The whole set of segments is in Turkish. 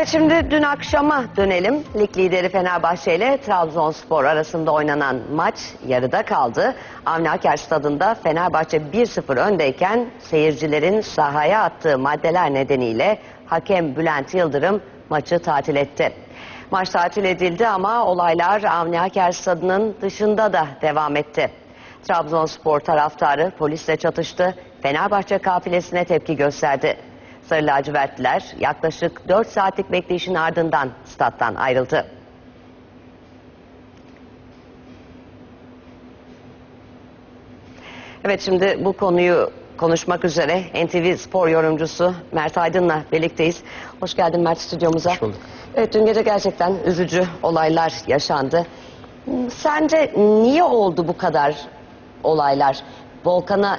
Evet şimdi dün akşama dönelim. Lig lideri Fenerbahçe ile Trabzonspor arasında oynanan maç yarıda kaldı. Avni Aker stadında Fenerbahçe 1-0 öndeyken seyircilerin sahaya attığı maddeler nedeniyle hakem Bülent Yıldırım maçı tatil etti. Maç tatil edildi ama olaylar Avni Aker stadının dışında da devam etti. Trabzonspor taraftarı polisle çatıştı. Fenerbahçe kafilesine tepki gösterdi. Sarı lacivertliler yaklaşık 4 saatlik bekleyişin ardından stat'tan ayrıldı. Evet şimdi bu konuyu konuşmak üzere NTV Spor yorumcusu Mert Aydın'la birlikteyiz. Hoş geldin Mert stüdyomuza. Hoş bulduk. Evet dün gece gerçekten üzücü olaylar yaşandı. Sence niye oldu bu kadar olaylar? Volkan'a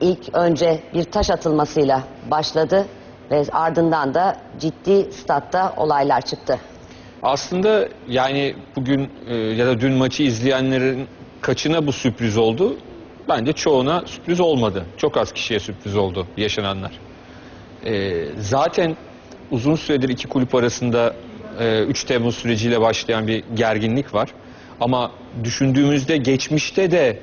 ilk önce bir taş atılmasıyla başladı ve ardından da ciddi statta olaylar çıktı. Aslında yani bugün e, ya da dün maçı izleyenlerin kaçına bu sürpriz oldu? Bence çoğuna sürpriz olmadı. Çok az kişiye sürpriz oldu yaşananlar. E, zaten uzun süredir iki kulüp arasında e, 3 Temmuz süreciyle başlayan bir gerginlik var. Ama düşündüğümüzde geçmişte de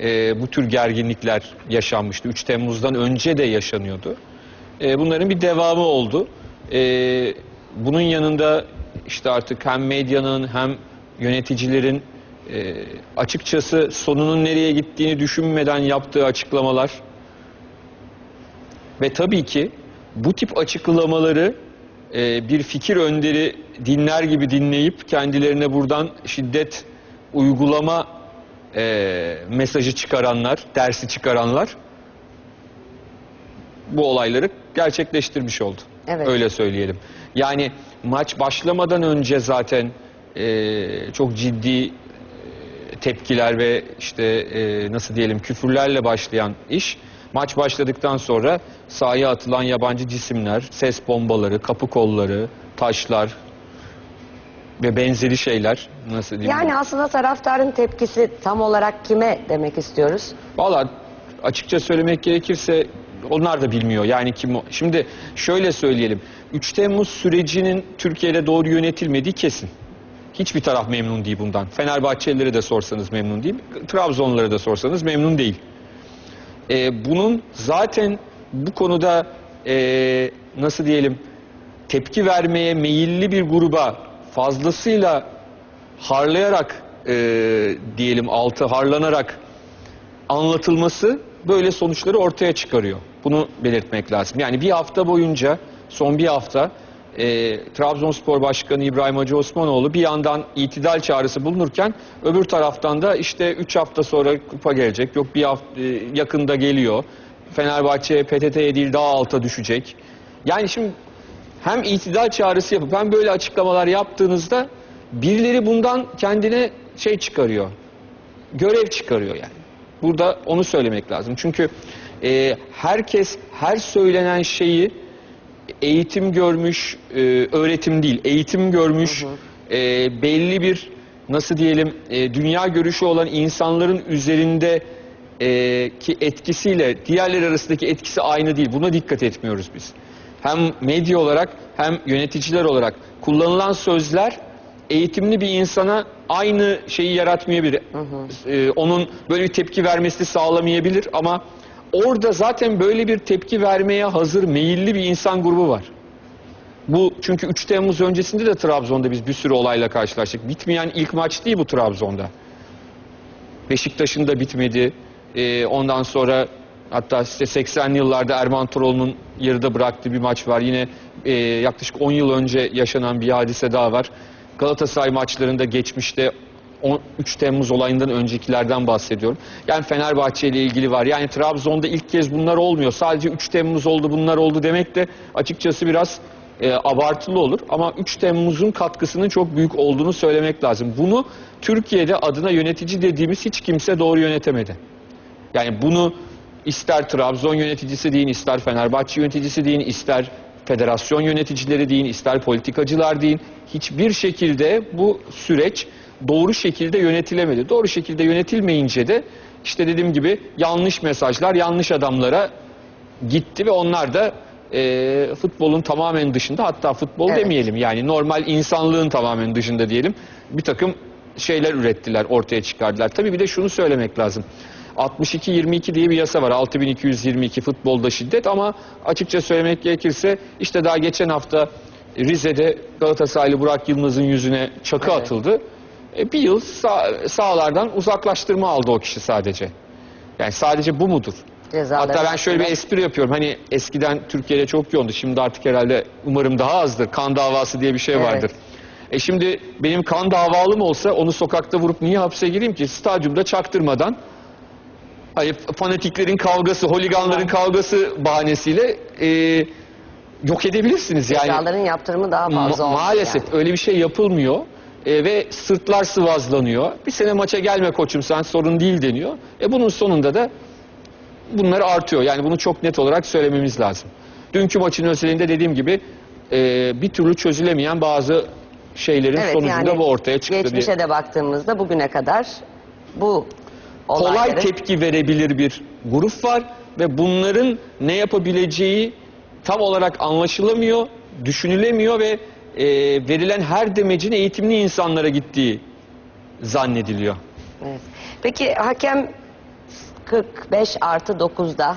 e, bu tür gerginlikler yaşanmıştı. 3 Temmuz'dan önce de yaşanıyordu. E, bunların bir devamı oldu. E, bunun yanında işte artık hem medyanın hem yöneticilerin e, açıkçası sonunun nereye gittiğini düşünmeden yaptığı açıklamalar ve tabii ki bu tip açıklamaları e, bir fikir önderi dinler gibi dinleyip kendilerine buradan şiddet uygulama e, mesajı çıkaranlar, dersi çıkaranlar bu olayları gerçekleştirmiş oldu. Evet. Öyle söyleyelim. Yani maç başlamadan önce zaten e, çok ciddi e, tepkiler ve işte e, nasıl diyelim küfürlerle başlayan iş maç başladıktan sonra sahaya atılan yabancı cisimler, ses bombaları, kapı kolları, taşlar ve benzeri şeyler nasıl diyeyim? Yani aslında taraftarın tepkisi tam olarak kime demek istiyoruz? Valla açıkça söylemek gerekirse onlar da bilmiyor. Yani kim o? Şimdi şöyle söyleyelim. 3 Temmuz sürecinin Türkiye'de doğru yönetilmediği kesin. Hiçbir taraf memnun değil bundan. Fenerbahçelilere de sorsanız memnun değil. Trabzonlulara da sorsanız memnun değil. Ee, bunun zaten bu konuda ee, nasıl diyelim tepki vermeye meyilli bir gruba fazlasıyla harlayarak ee, diyelim altı harlanarak anlatılması böyle sonuçları ortaya çıkarıyor. Bunu belirtmek lazım. Yani bir hafta boyunca, son bir hafta e, Trabzonspor Başkanı İbrahim Hacı Osmanoğlu bir yandan itidal çağrısı bulunurken öbür taraftan da işte 3 hafta sonra kupa gelecek. Yok bir hafta e, yakında geliyor. Fenerbahçe PTT'ye değil daha alta düşecek. Yani şimdi hem itidal çağrısı yapıp hem böyle açıklamalar yaptığınızda birileri bundan kendine şey çıkarıyor. Görev çıkarıyor yani. Burada onu söylemek lazım. Çünkü e, herkes her söylenen şeyi eğitim görmüş, e, öğretim değil, eğitim görmüş, e, belli bir nasıl diyelim e, dünya görüşü olan insanların üzerinde e, ki etkisiyle diğerleri arasındaki etkisi aynı değil. Buna dikkat etmiyoruz biz. Hem medya olarak hem yöneticiler olarak kullanılan sözler eğitimli bir insana aynı şeyi yaratmayabilir. Ee, onun böyle bir tepki vermesini sağlamayabilir ama orada zaten böyle bir tepki vermeye hazır, meyilli bir insan grubu var. Bu çünkü 3 Temmuz öncesinde de Trabzon'da biz bir sürü olayla karşılaştık. Bitmeyen ilk maç değil bu Trabzon'da. Beşiktaş'ın da bitmedi. Ee, ondan sonra hatta işte 80'li yıllarda Erman Toroğlu'nun yarıda bıraktığı bir maç var. Yine e, yaklaşık 10 yıl önce yaşanan bir hadise daha var. Galatasaray maçlarında geçmişte 3 Temmuz olayından öncekilerden bahsediyorum. Yani Fenerbahçe ile ilgili var. Yani Trabzon'da ilk kez bunlar olmuyor. Sadece 3 Temmuz oldu bunlar oldu demek de açıkçası biraz e, abartılı olur. Ama 3 Temmuz'un katkısının çok büyük olduğunu söylemek lazım. Bunu Türkiye'de adına yönetici dediğimiz hiç kimse doğru yönetemedi. Yani bunu ister Trabzon yöneticisi deyin, ister Fenerbahçe yöneticisi deyin, ister federasyon yöneticileri deyin, ister politikacılar deyin. Hiçbir şekilde bu süreç doğru şekilde yönetilemedi. Doğru şekilde yönetilmeyince de işte dediğim gibi yanlış mesajlar yanlış adamlara gitti ve onlar da e, futbolun tamamen dışında hatta futbol Evet. demeyelim yani normal insanlığın tamamen dışında diyelim bir takım şeyler ürettiler ortaya çıkardılar. Tabii bir de şunu söylemek lazım. 62-22 diye bir yasa var. 6222 futbolda şiddet ama açıkça söylemek gerekirse işte daha geçen hafta Rize'de Galatasaraylı Burak Yılmaz'ın yüzüne çakı Evet. atıldı. E, bir yıl sağ, sahalardan uzaklaştırma aldı o kişi sadece. Yani sadece bu mudur? Cezaları Hatta ben şöyle bir espri yapıyorum. Hani eskiden Türkiye'de çok yoğundu. Şimdi artık herhalde umarım daha azdır. Kan davası diye bir şey Evet. vardır. E şimdi benim kan davalım olsa onu sokakta vurup niye hapse gireyim ki? Stadyumda çaktırmadan Hayır, fanatiklerin kavgası, holiganların kavgası bahanesiyle e, yok edebilirsiniz. Yani Cezaların yaptırımı daha Ma- fazla olmuş maalesef yani. öyle bir şey yapılmıyor E, ve sırtlar sıvazlanıyor. Bir sene maça gelme koçum sen sorun değil deniyor. E bunun sonunda da bunlar artıyor. Yani bunu çok net olarak söylememiz lazım. Dünkü maçın özelinde dediğim gibi e, bir türlü çözülemeyen bazı şeylerin Evet, sonucunda yani bu ortaya çıktı Geçmişe diye. de baktığımızda bugüne kadar bu Kolay olayların tepki verebilir bir grup var ve bunların ne yapabileceği tam olarak anlaşılamıyor, düşünülemiyor ve e, verilen her demecin eğitimli insanlara gittiği zannediliyor. Evet. Peki hakem 45 artı 9'da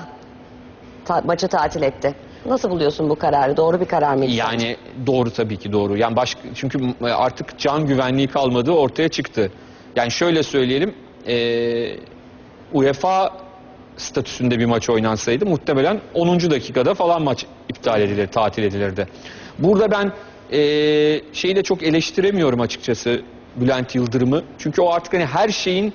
ta- maçı tatil etti. Nasıl buluyorsun bu kararı? Doğru bir karar mıydı? sence? Yani doğru tabii ki doğru. Yani başka çünkü artık can güvenliği kalmadığı ortaya çıktı. Yani şöyle söyleyelim, e, UEFA statüsünde bir maç oynansaydı muhtemelen 10. dakikada falan maç iptal edilir, tatil edilirdi. Burada ben e, şeyi de çok eleştiremiyorum açıkçası Bülent Yıldırım'ı. Çünkü o artık hani her şeyin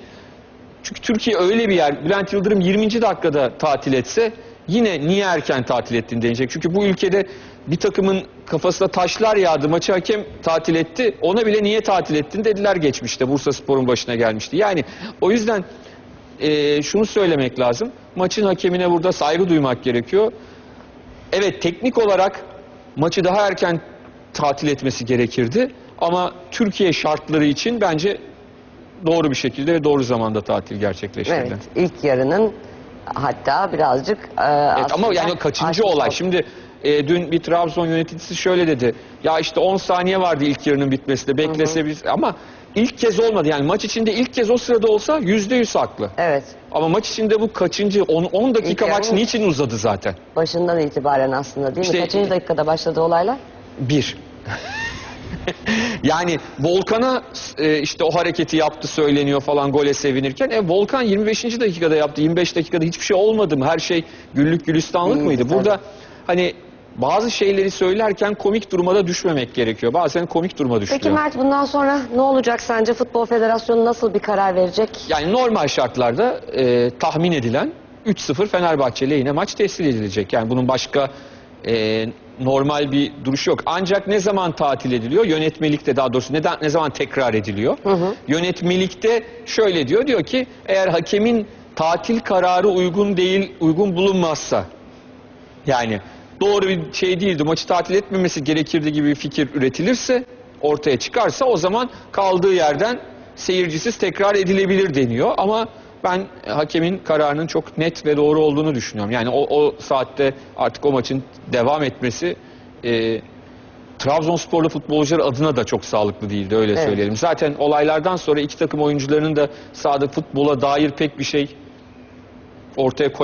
çünkü Türkiye öyle bir yer. Bülent Yıldırım 20. dakikada tatil etse yine niye erken tatil ettin denecek. Çünkü bu ülkede bir takımın kafasına taşlar yağdı. Maçı hakem tatil etti. Ona bile niye tatil ettin dediler geçmişte. Bursa Spor'un başına gelmişti. Yani o yüzden e, şunu söylemek lazım. Maçın hakemine burada saygı duymak gerekiyor. Evet teknik olarak maçı daha erken tatil etmesi gerekirdi. Ama Türkiye şartları için bence doğru bir şekilde ve doğru zamanda tatil gerçekleştirdi. Evet. ilk yarının hatta birazcık e, Evet, ama yani kaçıncı olay? oldu. Şimdi e, dün bir Trabzon yöneticisi şöyle dedi. Ya işte 10 saniye vardı ilk yarının bitmesinde. Beklese biz ama ilk kez olmadı. Yani maç içinde ilk kez o sırada olsa %100 haklı. Evet. Ama maç içinde bu kaçıncı 10 10 dakika İlk maç niçin uzadı zaten? Başından itibaren aslında değil İşte- mi? Kaçıncı dakikada başladı olaylar? Bir. yani Volkan'a e, işte o hareketi yaptı söyleniyor falan gole sevinirken. E, Volkan 25. dakikada yaptı. 25 dakikada hiçbir şey olmadı mı? Her şey güllük gülistanlık İyiydi mıydı? tabii. Burada hani bazı şeyleri söylerken komik duruma da düşmemek gerekiyor. Bazen komik duruma düşüyor. Peki Mert bundan sonra ne olacak sence? Futbol Federasyonu nasıl bir karar verecek? Yani normal şartlarda e, tahmin edilen 3-0 Fenerbahçe lehine maç teslim edilecek. Yani bunun başka e, normal bir duruşu yok. Ancak ne zaman tatil ediliyor? Yönetmelikte daha doğrusu neden ne zaman tekrar ediliyor? Yönetmelikte şöyle diyor. Diyor ki eğer hakemin tatil kararı uygun değil, uygun bulunmazsa yani doğru bir şey değildi. Maçı tatil etmemesi gerekirdi gibi bir fikir üretilirse, ortaya çıkarsa o zaman kaldığı yerden seyircisiz tekrar edilebilir deniyor. Ama ben e, hakemin kararının çok net ve doğru olduğunu düşünüyorum. Yani o, o saatte artık o maçın devam etmesi e, Trabzonsporlu futbolcular adına da çok sağlıklı değildi öyle Evet. söyleyelim. Zaten olaylardan sonra iki takım oyuncularının da sahada futbola dair pek bir şey ortaya koy